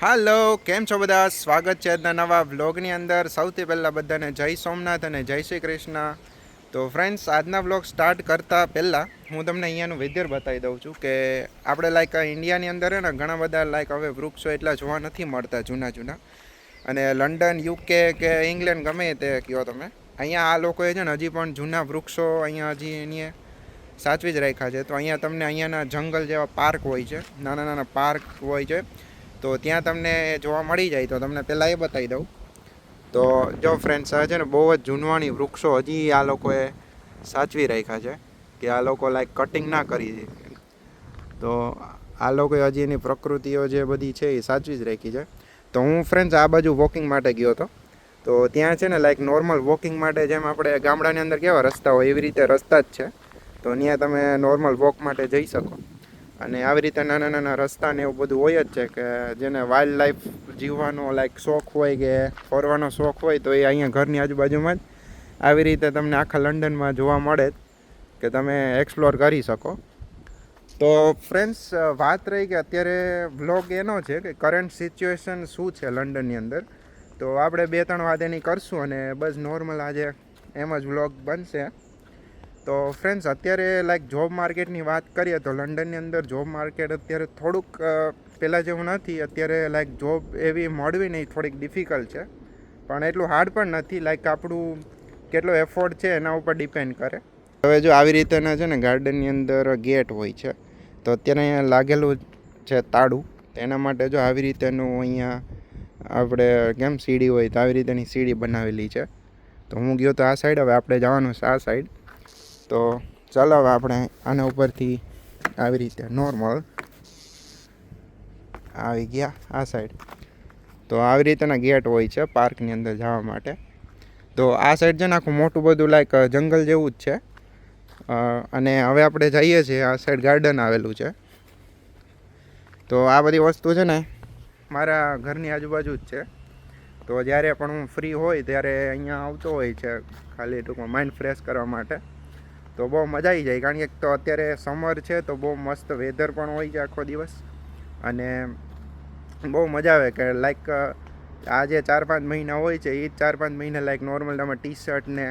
હાલો, કેમ છો બધા? સ્વાગત છે આજના નવા વ્લોગની અંદર. સૌથી પહેલાં બધાને જય સોમનાથ અને જય શ્રી કૃષ્ણ. તો ફ્રેન્ડ્સ આજના વ્લોગ સ્ટાર્ટ કરતાં પહેલાં હું તમને અહીંયાનું વેધર બતાવી દઉં છું કે આપણે લાઈક ઇન્ડિયાની અંદર ને, ઘણા બધા લાઈક હવે વૃક્ષો એટલા જોવા નથી મળતા જૂના જૂના. અને લંડન યુકે કે ઇંગ્લેન્ડ ગમે તે કહો તમે, અહીંયા આ લોકોએ છે ને હજી પણ જૂના વૃક્ષો અહીંયા હજી એની સાચવી જ રાખ્યા છે. તો અહીંયા તમને અહીંયાના જંગલ જેવા પાર્ક હોય છે. નાના નાના પાર્ક હોય છે. તો ત્યાં તમને જોવા મળી જાય તો તમને પહેલાં એ બતાવી દઉં. તો જો ફ્રેન્ડ્સ આ છે ને બહુ જ જૂનવાણી વૃક્ષો હજી આ લોકોએ સાચવી રાખ્યા છે કે આ લોકો લાઈક કટિંગ ના કરી તો આ લોકોએ હજી એની પ્રકૃતિઓ જે બધી છે એ સાચવી જ રાખી છે. તો હું ફ્રેન્ડ્સ આ બાજુ વોકિંગ માટે ગયો હતો. તો ત્યાં છે ને લાઈક નોર્મલ વોકિંગ માટે જેમ આપણે ગામડાની અંદર કેવા રસ્તા હોય એવી રીતે રસ્તા જ છે. તો ત્યાં તમે નોર્મલ વોક માટે જઈ શકો. અને આવી રીતે નાના નાના રસ્તા ને એવું બધું હોય જ છે કે જેને વાઇલ્ડ લાઈફ જીવવાનો લાઈક શોખ હોય કે ફરવાનો શોખ હોય, તો એ અહીંયા ઘરની આજુબાજુમાં જ આવી રીતે તમને આખા લંડનમાં જોવા મળે કે તમે એક્સપ્લોર કરી શકો. તો ફ્રેન્ડ્સ વાત રહી કે અત્યારે વ્લોગ એનો છે કે કરંટ સિચ્યુએશન શું છે લંડનની અંદર? તો આપણે બે ત્રણ વાત એની કરશું અને બસ નોર્મલ આજે એમ જ વ્લોગ બનશે. તો ફ્રેન્ડ્સ અત્યારે લાઈક જોબ માર્કેટની વાત કરીએ તો લંડનની અંદર જોબ માર્કેટ અત્યારે થોડુંક પહેલાં જેવું નથી. અત્યારે લાઈક જોબ એવી મળવી નહીં, થોડીક ડિફિકલ્ટ છે. પણ એટલું હાર્ડ પણ નથી. લાઈક આપણું કેટલો એફોર્ડ છે એના ઉપર ડિપેન્ડ કરે. હવે જો આવી રીતેના છે ને ગાર્ડનની અંદર ગેટ હોય છે, તો અત્યારે અહીંયા લાગેલું છે તાળું તેના માટે જો આવી રીતેનું અહીંયા આપણે કેમ સીડી હોય તો આવી રીતેની સીડી બનાવેલી છે. તો હું ગયો તો આ સાઈડ હવે આપણે જવાનું છે આ સાઈડ તો ચાલો આપણે આના ઉપરથી આવી રીતે નોર્મલ આવી ગયા આ સાઈડ તો આવી રીતેના ગેટ હોય છે પાર્કની અંદર જવા માટે. તો આ સાઈડ છે ને આખું મોટું બધું લાઈક જંગલ જેવું જ છે. અને હવે આપણે જઈએ છીએ આ સાઈડ ગાર્ડન આવેલું છે. તો આ બધી વસ્તુ છે ને મારા ઘરની આજુબાજુ જ છે. તો જ્યારે પણ હું ફ્રી હોય ત્યારે અહીંયા આવતો હોય છે ખાલી ટૂંકમાં માઇન્ડ ફ્રેશ કરવા માટે. તો બહુ મજા આવી જાય. કારણ કે તો અત્યારે સમર છે, તો બહુ મસ્ત વેધર પણ હોય છે આખો દિવસ. અને બહુ મજા આવે કે લાઈક આ જે ચાર પાંચ મહિના હોય છે એ જ ચાર પાંચ મહિના લાઈક નોર્મલ તમે ટી શર્ટ ને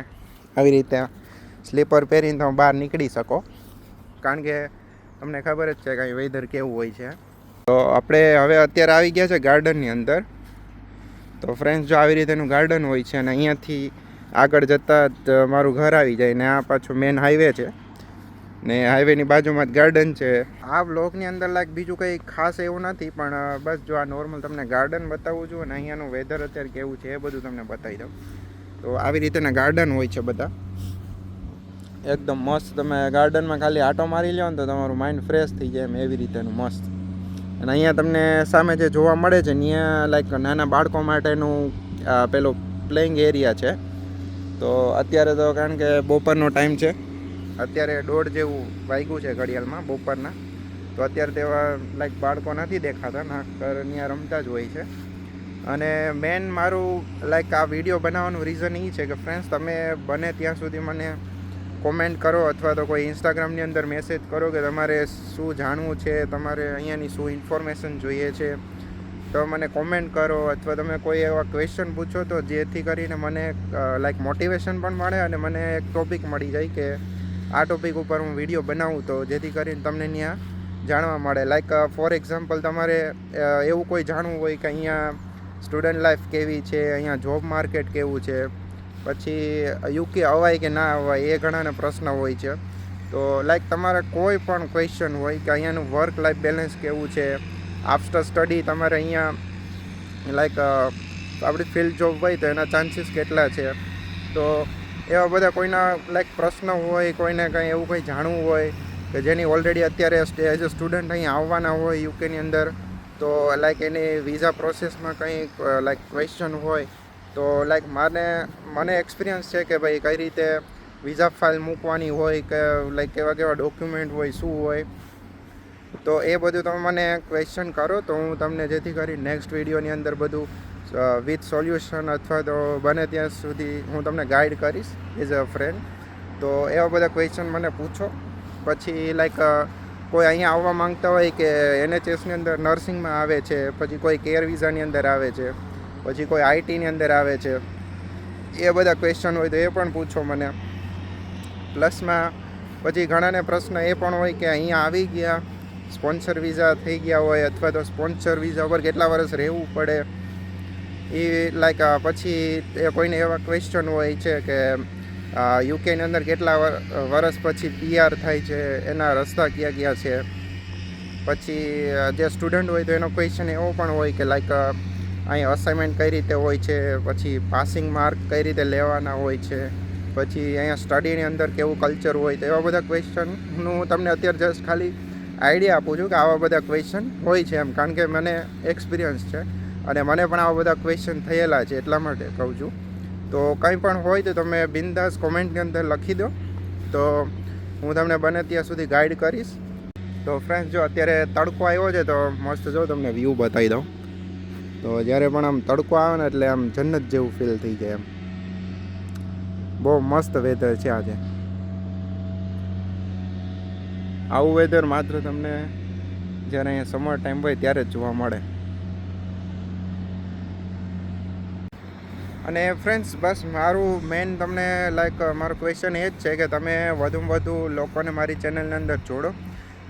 આવી રીતે સ્લીપર પહેરીને તમે બહાર નીકળી શકો. કારણ કે તમને ખબર જ છે કે વેધર કેવું હોય છે. તો આપણે હવે અત્યારે આવી ગયા છે ગાર્ડનની અંદર. તો ફ્રેન્ડ્સ જો આવી રીતેનું ગાર્ડન હોય છે અને અહીંયાથી આગળ જતાં જ મારું ઘર આવી જાય ને આ પાછું મેન હાઈવે છે. ને હાઈવેની બાજુમાં જ ગાર્ડન છે. આ બ્લોકની અંદર લાઈક બીજું કંઈ ખાસ એવું નથી, પણ બસ જો આ નોર્મલ તમને ગાર્ડન બતાવું છું અને અહીંયાનું વેધર અત્યારે કેવું છે એ બધું તમને બતાવી દઉં. તો આવી રીતેના ગાર્ડન હોય છે બધા. એકદમ મસ્ત. તમે ગાર્ડનમાં ખાલી આટો મારી લ્યો ને તો તમારું માઇન્ડ ફ્રેશ થઈ જાય એમ, એવી રીતેનું મસ્ત. અને અહીંયા તમને સામે જે જોવા મળે છે, ત્યાં લાઈક નાના બાળકો માટેનું પેલું પ્લેઇંગ એરિયા છે. તો અત્યારે તો કારણ કે બપોરનો ટાઈમ છે. અત્યારે દોઢ જેવું વાગ્યું છે ઘડિયાળમાં બપોરના. તો અત્યારે તેવા લાઈક બાળકો નથી દેખાતા ના ત્યાં રમતા જ હોય છે. અને મેન મારું લાઈક આ વીડિયો બનાવવાનું રીઝન એ છે કે ફ્રેન્ડ્સ તમે બને ત્યાં સુધી મને કોમેન્ટ કરો અથવા તો કોઈ ઇન્સ્ટાગ્રામની અંદર મેસેજ કરો કે તમારે શું જાણવું છે, તમારે અહીંયાની શું ઇન્ફોર્મેશન જોઈએ છે. તો મને કોમેન્ટ કરો અથવા તમે કોઈ એવા ક્વેશ્ચન પૂછો તો જેથી કરીને મને લાઈક મોટિવેશન પણ મળે અને મને એક ટોપિક મળી જાય કે આ ટોપિક ઉપર હું વીડિયો બનાવું તો જેથી કરીને તમને ત્યાં જાણવા મળે. લાઈક ફોર એક્ઝામ્પલ તમારે એવું કોઈ જાણવું હોય કે અહીંયા સ્ટુડન્ટ લાઈફ કેવી છે, અહીંયા જોબ માર્કેટ કેવું છે, પછી યુકે અવાય કે ના અવાય એ ઘણાને પ્રશ્ન હોય છે. તો લાઈક તમારે કોઈ પણ ક્વેશ્ચન હોય કે અહીંયાનું વર્ક લાઈફ બેલેન્સ કેવું છે આફ્ટર સ્ટડી તમારે અહીંયા લાઈક આપણી ફિલ્ડ જોબ હોય તો એના ચાન્સીસ કેટલા છે? તો એવા બધા કોઈના લાઈક પ્રશ્ન હોય, કોઈને કંઈ એવું કંઈ જાણવું હોય, કે જેની ઓલરેડી અત્યારે એઝ અ સ્ટુડન્ટ અહીં આવવાના હોય યુકેની અંદર, તો લાઈક એની વિઝા પ્રોસેસમાં કંઈ લાઈક ક્વેશ્ચન હોય, તો લાઈક મને મને એક્સપિરિયન્સ છે કે ભાઈ કઈ રીતે વિઝા ફાઇલ મૂકવાની હોય, કે લાઈક કેવા કેવા ડોક્યુમેન્ટ હોય, શું હોય તો એ બધું તમે મને ક્વેશ્ચન કરો તો હું તમને જેથી કરી નેક્સ્ટ વિડીયોની અંદર બધું વિથ સોલ્યુશન અથવા તો બને ત્યાં સુધી હું તમને ગાઈડ કરીશ એઝ અ ફ્રેન્ડ તો એવા બધા ક્વેશ્ચન મને પૂછો. પછી લાઈક કોઈ અહીંયા આવવા માંગતા હોય કે એનએચએસની અંદર નર્સિંગમાં આવે છે, પછી કોઈ કેર વિઝાની અંદર આવે છે, પછી કોઈ આઈટીની અંદર આવે છે, એ બધા ક્વેશ્ચન હોય તો એ પણ પૂછો મને. પ્લસમાં પછી ઘણાને પ્રશ્ન એ પણ હોય કે અહીંયા આવી ગયા સ્પોન્સર વિઝા થઈ ગયા હોય અથવા તો સ્પોન્સર વિઝા ઉપર કેટલા વર્ષ રહેવું પડે, એ લાઈક પછી કોઈને એવા ક્વેશ્ચન હોય છે કે યુકેની અંદર કેટલા વર- વર્ષ પછી પીઆર થાય છે, એના રસ્તા કયા કયા છે? પછી જે સ્ટુડન્ટ હોય તો એનો ક્વેશ્ચન એવો પણ હોય કે લાઈક અહીં અસાઇનમેન્ટ કઈ રીતે હોય છે, પછી પાસિંગ માર્ક કઈ રીતે લેવાના હોય છે, પછી અહીંયા સ્ટડીની અંદર કેવું કલ્ચર હોય તો એવા બધા ક્વેશ્ચનનું હું તમને અત્યારે જસ્ટ ખાલી આઈડિયા આપું છું કે આવા બધા ક્વેશ્ચન હોય છે એમ, કારણ કે મને એક્સપિરિયન્સ છે અને મને પણ આવા બધા ક્વેશ્ચન થયેલા છે એટલા માટે કહું છું. તો કંઈ પણ હોય તો તમે બિંદાસ કોમેન્ટની અંદર લખી દો. તો હું તમને બને ત્યાં સુધી ગાઈડ કરીશ. તો ફ્રેન્ડ્સ જો અત્યારે તડકો આવ્યો છે તો મસ્ત જો તમને વ્યૂ બતાવી દઉં. તો જ્યારે પણ આમ તડકો આવે ને એટલે આમ જન્નત જેવું ફીલ થઈ જાય એમ. બહુ મસ્ત વેધર છે આજે. આવું વેધર માત્ર તમને જ્યારે અહીંયા સમર ટાઈમ હોય ત્યારે જ જોવા મળે. અને ફ્રેન્ડ્સ બસ મારું મેઇન તમને લાઈક મારો ક્વેશ્ચન એ જ છે કે તમે વધુમાં વધુ લોકોને મારી ચેનલની અંદર જોડો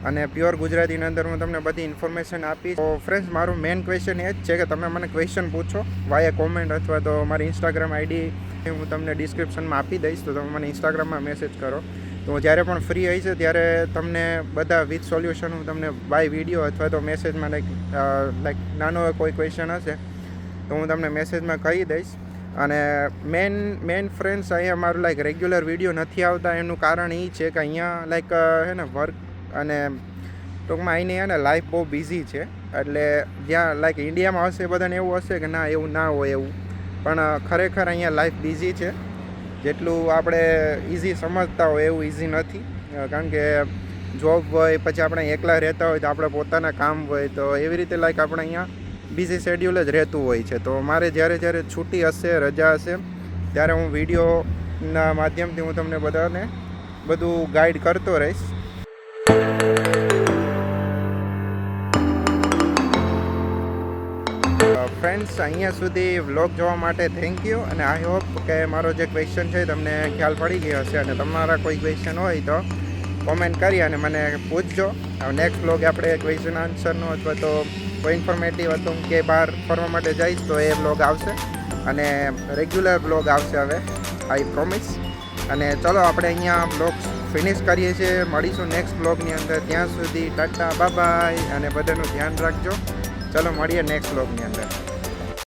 અને પ્યોર ગુજરાતીની અંદર હું તમને બધી ઇન્ફોર્મેશન આપીશ. તો ફ્રેન્ડ્સ મારું મેન ક્વેશ્ચન એ જ છે કે તમે મને ક્વેશ્ચન પૂછો વાયા કોમેન્ટ અથવા તો મારી ઇન્સ્ટાગ્રામ આઈડી હું તમને ડિસ્ક્રિપ્શનમાં આપી દઈશ. તો તમે મને ઇન્સ્ટાગ્રામમાં મેસેજ કરો. તો જ્યારે પણ ફ્રી હોય છે, ત્યારે તમને બધા વિથ સોલ્યુશન હું તમને બાય વીડિયો અથવા તો મેસેજમાં લાઈક લાઈક નાનો કોઈ ક્વેશ્ચન હશે, તો હું તમને મેસેજમાં કહી દઈશ. અને મેન મેન ફ્રેન્ડ્સ અહીંયા મારું લાઈક રેગ્યુલર વીડિયો નથી આવતા. એનું કારણ એ છે કે અહીંયા લાઈક હે ને વર્ક અને ટૂંકમાં અહીંની હે ને લાઈફ બહુ બિઝી છે. એટલે જ્યાં લાઈક ઇન્ડિયામાં હશે બધાને એવું હશે કે ના, એવું ના હોય એવું. પણ ખરેખર અહીંયા લાઈફ બિઝી છે. જેટલું આપણે ઇઝી સમજતા હોય એવું ઇઝી નથી. કારણ કે જોબ હોય, પછી આપણે એકલા રહેતા હોય તો આપણે પોતાના કામ હોય તો એવી રીતે લાઈક આપણે અહીંયા બિઝી શેડ્યુલ જ રહેતું હોય છે. તો મારે જ્યારે જ્યારે છૂટી હશે, રજા હશે, ત્યારે હું વિડીયોના માધ્યમથી હું તમને બધાને બધું ગાઈડ કરતો રહીશ. ફ્રેન્ડ્સ અહીંયા સુધી વ્લોગ જોવા માટે થેન્ક યુ અને આઈ હોપ કે મારો જે ક્વેશ્ચન છે તમને ખ્યાલ પડી ગયો હશે અને તમારા કોઈ ક્વેશ્ચન હોય તો કોમેન્ટ કરી અને મને પૂછજો. નેક્સ્ટ વ્લોગ આપણે ક્વેશ્ચન આન્સરનો અથવા તો કોઈ ઇન્ફોર્મેટિવ હતું કે બહાર ફરવા માટે જઈશ તો એ વ્લોગ આવશે. અને રેગ્યુલર વ્લોગ આવશે હવે આઈ પ્રોમિસ અને ચલો આપણે અહીંયા બ્લોગ ફિનિશ કરીએ છીએ. મળીશું નેક્સ્ટ બ્લોગની અંદર. ત્યાં સુધી ટાટા બાય અને બધાનું ધ્યાન રાખજો. ચલો મળીએ નેક્સ્ટ બ્લોગની અંદર.